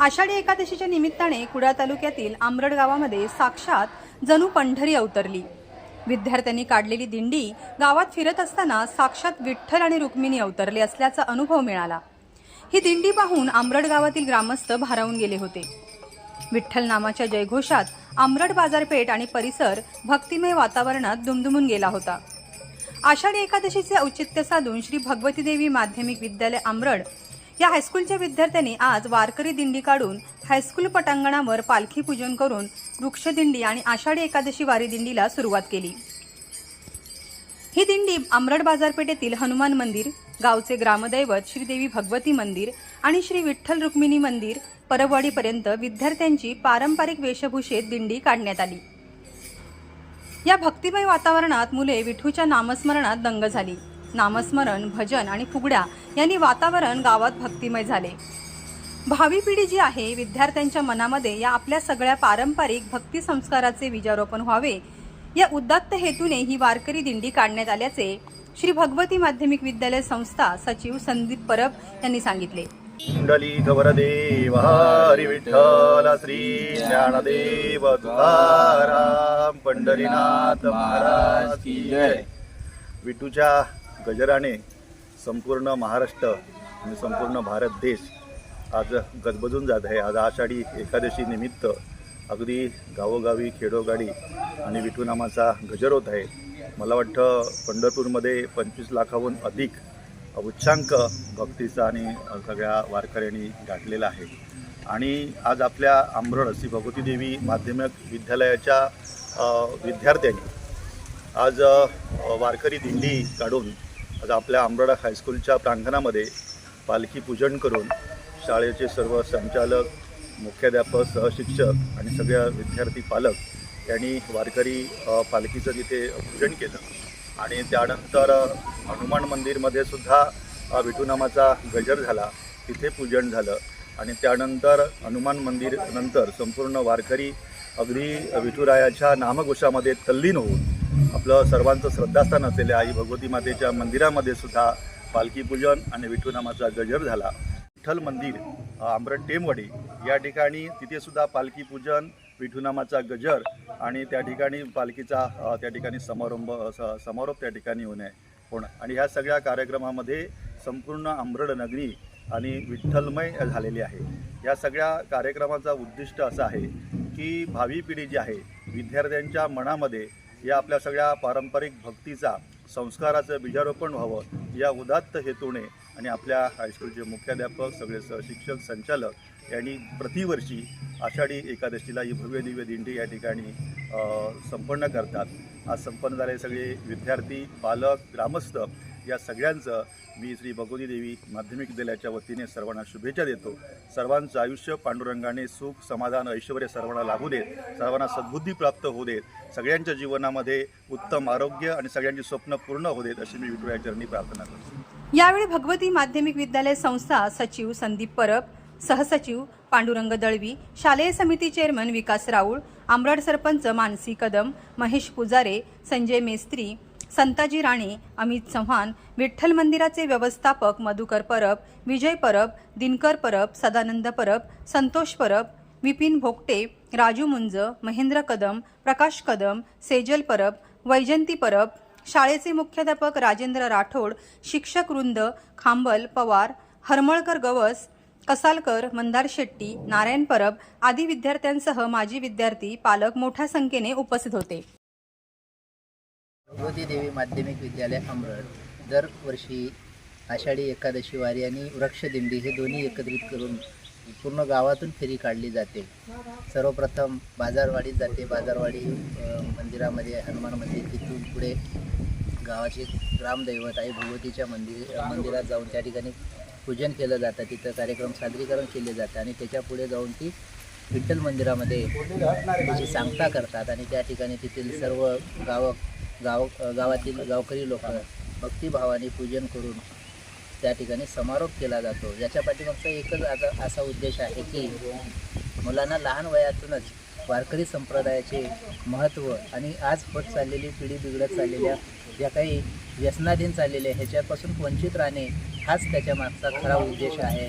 आषाढी एकादशीच्या निमित्ताने कुडाळ तालुक्यातील आंबरड गावामध्ये साक्षात जणू पंढरी अवतरली. विद्यार्थ्यांनी काढलेली दिंडी गावात फिरत असताना साक्षात विठ्ठल आणि रुक्मिणी अवतरले असल्याचा अनुभव मिळाला. ही दिंडी पाहून आंबरड गावातील ग्रामस्थ भारावून गेले होते. विठ्ठल नामाच्या जयघोषात आंबरड बाजारपेठ आणि परिसर भक्तिमय वातावरणात दुमदुमून गेला होता. आषाढी एकादशीचे औचित्य साधून श्री भगवती देवी माध्यमिक विद्यालय आंबरड या हायस्कूलच्या विद्यार्थ्यांनी आज वारकरी दिंडी काढून हायस्कूल पटांगणावर पालखी पूजन करून वृक्षदिंडी आणि आषाढी एकादशी वारी दिंडीला सुरुवात केली. ही दिंडी आमरड बाजारपेठेतील हनुमान मंदिर गावचे ग्रामदैवत श्रीदेवी भगवती मंदिर आणि श्री विठ्ठल रुक्मिणी मंदिर परबवाडीपर्यंत विद्यार्थ्यांची पारंपरिक वेशभूषेत दिंडी काढण्यात आली. या भक्तिमय वातावरणात मुले विठूच्या नामस्मरणात दंग झाली. नामस्मरण भजन आणि फुगड्या यांनी वातावरण गावात भक्तिमय झाले. भावी पिढी जी आहे विद्यार्थ्यांच्या मनामध्ये या आपल्या सगळ्या पारंपरिक भक्ती संस्काराचे बीजारोपण व्हावे. या उदात्त हेतूने ही वारकरी दिंडी काढण्यात आल्याचे श्री भगवती माध्यमिक विद्यालय संस्था सचिव संदीप परब यांनी सांगितले. कुंडली गवरदेव हरी विठ्ठल श्री ज्ञानदेव तुकाराम पंढरीनाथ महाराज की जय. विठूच्या गजराने संपूर्ण महाराष्ट्र आणि संपूर्ण भारत देश आज गजबजून जात आहे. आज आषाढी एकादशी निमित्त अगदी गावोगावी खेडोगाडी आणि विठूनामाचा गजर होत आहे. मला वाटतं पंढरपूरमध्ये पंचवीस लाखाहून अधिक उच्चांक भक्तीचा आणि सगळ्या वारकऱ्यांनी गाठलेला आहे. आणि आज आपल्या आंबरण श्री भगवती देवी माध्यमिक विद्यालयाच्या विद्यार्थ्यांनी आज वारकरी दिंडी काढून आज आपल्या आंबराडा हायस्कूलच्या प्रांगणामध्ये पालखी पूजन करून शाळेचे सर्व संचालक मुख्याध्यापक सहशिक्षक आणि सगळ्या विद्यार्थी पालक यांनी वारकरी पालखीचं तिथे पूजन केलं. आणि त्यानंतर हनुमान मंदिरमध्ये सुद्धा विठुनामाचा विठूनामाचा गजर झाला. तिथे पूजन झालं. आणि त्यानंतर हनुमान मंदिर नंतर संपूर्ण वारकरी अगदी विठुरायाच्या नामघोषामध्ये तल्लीन होऊन आपलं सर्वांचं श्रद्धास्थान असलेल्या आई भगवती मातेच्या मंदिरामध्ये सुद्धा पालखी पूजन आणि विठुनामाचा गजर झाला. विठ्ठल मंदिर अ, आंबरट या ठिकाणी तिथेसुद्धा पालखी पूजन विठुनामाचा गजर आणि त्या ठिकाणी पालखीचा त्या ठिकाणी समारंभ समारोप त्या ठिकाणी होणे होणं. आणि ह्या सगळ्या कार्यक्रमामध्ये संपूर्ण आंबरड नगरी आणि विठ्ठलमय झालेली आहे. या सगळ्या कार्यक्रमाचा उद्दिष्ट असं आहे की भावी पिढी जी आहे विद्यार्थ्यांच्या मनामध्ये या आपल्या सगळ्या पारंपरिक भक्तीचा संस्काराचं बीजारोपण व्हावं या उदात्त हेतूने आणि आपल्या हायस्कूलचे मुख्याध्यापक सगळे सहशिक्षक संचालक यांनी प्रतिवर्षी आषाढी एकादशीला ही भव्य दिव्य दिंडी या ठिकाणी संपन्न करतात. आज संपन्न झाले सगळे विद्यार्थी पालक ग्रामस्थ या सगळ्यांचं मी श्री भगवती देवी माध्यमिक विद्यालयाच्या वतीने सर्वांना शुभेच्छा देतो. सर्वांचं आयुष्य पांडुरंगाने सुख समाधान ऐश्वर सर्वांना लाभू देत सर्वांना सद्बुद्धी प्राप्त होऊ देत सगळ्यांच्या जीवनामध्ये उत्तम आरोग्य आणि सगळ्यांची स्वप्न पूर्ण होऊ देत अशी मी विठुराया चरणी प्रार्थना करतो. यावेळी भगवती माध्यमिक विद्यालय संस्था सचिव संदीप परब सहसचिव पांडुरंग दळवी शालेय समिती चेअरमन विकास राऊळ आमरड सरपंच मानसी कदम महेश पुजारे संजय मेस्त्री संताजी राणे अमित चव्हाण विठ्ठल मंदिराचे व्यवस्थापक मधुकर परब विजय परब दिनकर परब सदानंद परब संतोष परब विपिन भोगटे राजू मुंज महेंद्र कदम प्रकाश कदम सेजल परब वैजंती परब शाळेचे मुख्याध्यापक राजेंद्र राठोड शिक्षक वृंद खांबल पवार हरमळकर गवस कसालकर मंदार शेट्टी नारायण परब आदी विद्यार्थ्यांसह माजी विद्यार्थी पालक मोठ्या संख्येने उपस्थित होते. भगवती देवी माध्यमिक विद्यालय अमरड दरवर्षी आषाढी एकादशी वारी आणि वृक्षदिंडी हे दोन्ही एकत्रित करून पूर्ण गावातून फेरी काढली जाते. सर्वप्रथम बाजारवाडीत जाते. बाजारवाडी मंदिरामध्ये हनुमान मंदिर तिथून पुढे गावाचे ग्रामदैवत आहे भगवतीच्या मंदिर मंदिरात जाऊन त्या ठिकाणी पूजन केलं जातं. तिथं कार्यक्रम सादरीकरण केले जातं आणि त्याच्या पुढे जाऊन ती विठ्ठल मंदिरामध्ये त्याची सांगता करतात आणि त्या ठिकाणी तेथील सर्व गावक गाव गावातील गावकरी लोक भक्तिभावाने पूजन करून त्या ठिकाणी समारोप केला जातो. याच्या पाठीमागचा एकच आता असा उद्देश आहे की मुलांना लहान वयातूनच वारकरी संप्रदायाचे महत्त्व आणि आज होत चाललेली पिढी बिघडत चाललेल्या ज्या काही व्यसनाधीन चाललेल्या ह्याच्यापासून वंचित राहणे हाच त्याच्या मागचा खरा उद्देश आहे.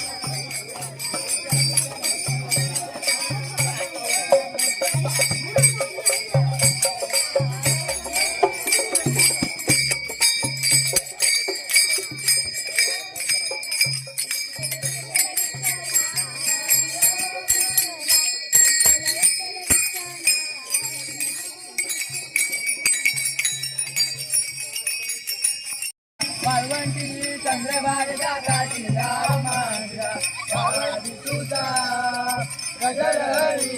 Viraj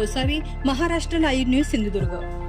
Gosavi Maharashtra live news Sindhudurg.